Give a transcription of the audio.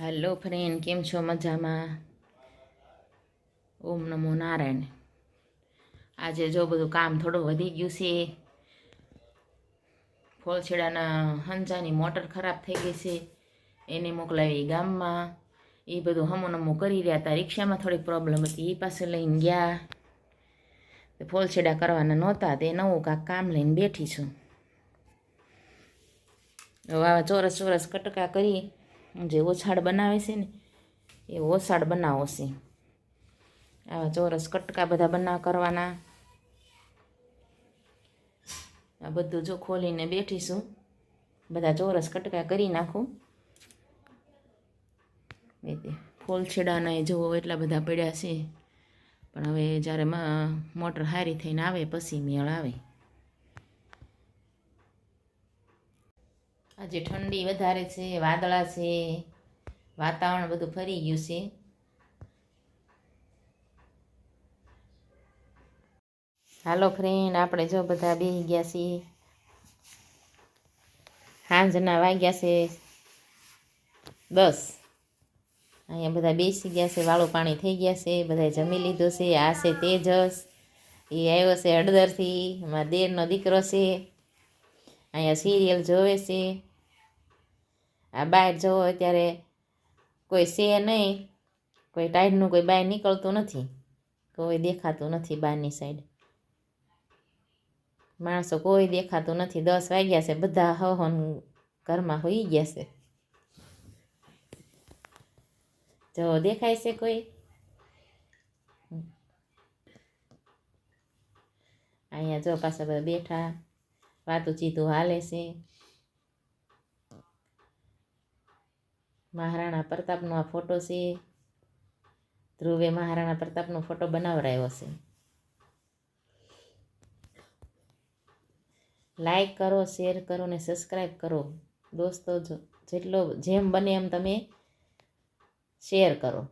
Hello friend કેમ છો? મજામાં? ઓમ નમો નારાયણ. આજે જો બધું કામ થોડું વધી ગયું છે. ફોલછેડાના હંચાની મોટર ખરાબ થઈ ગઈ છે. એને મોકલાવી ગામમાં. એ બધું હમો નમો કરી રહ્યા હતા. રિક્ષામાં થોડીક પ્રોબ્લેમ હતી. એ પાસે લઈને ગયા. ફોલછેડા કરવાના નહોતા. તે નવું કાંક કામ લઈને બેઠી છું. હવે આવા ચોરસ ચોરસ કટકા કરી જે ઓછાડ બનાવે છે ને, એ ઓછાડ બનાવો છે. આવા ચોરસ કટકા બધા બનાવ કરવાના. આ બધું જો ખોલીને બેઠીશું, બધા ચોરસ કટકા કરી નાખું. એ ફૂલ છેડાના એ જુઓ એટલા બધા પડ્યા છે. પણ હવે જ્યારે મોટર હારી થઈને આવે, પછી મેળ આવે. આજે ઠંડી વધારે છે, વાદળા છે, વાતાવરણ બધું ફરી ગયું છે. હાલો ફ્રેન્ડ આપણે જો બધા બેસી ગયા છીએ. સાંજના વાગ્યા છે. દસ અહીંયા બધા બેસી ગયા છે, વાળું પાણી થઈ ગયા છે બધા જમી લીધું છે, આ છે તેજસ. એ આવ્યો છે હળદરથી, અમારા દેરનો દીકરો છે. અહીંયા સિરિયલ જોવે છે. આ બહાર જવો ત્યારે કોઈ છે નહીં. કોઈ ટાઈડનું કોઈ બહાર નીકળતું નથી. કોઈ દેખાતું નથી બહારની સાઈડ માણસો કોઈ દેખાતું નથી. દસ વાગ્યા છે. બધા હવન ઘરમાં હોઈ ગયા છે. જો દેખાય છે કોઈ? અહીંયા જો પાછા બધા બેઠા. વાતું ચીતું હાલે છે મહારાણા પ્રતાપનો આ ફોટો છે ધ્રુવે મહારાણા પ્રતાપનો ફોટો બનાવરાયો છે લાઈક કરો શેર કરો ને સબસ્ક્રાઈબ કરો દોસ્તો જેટલો જેમ બને એમ તમે શેર કરો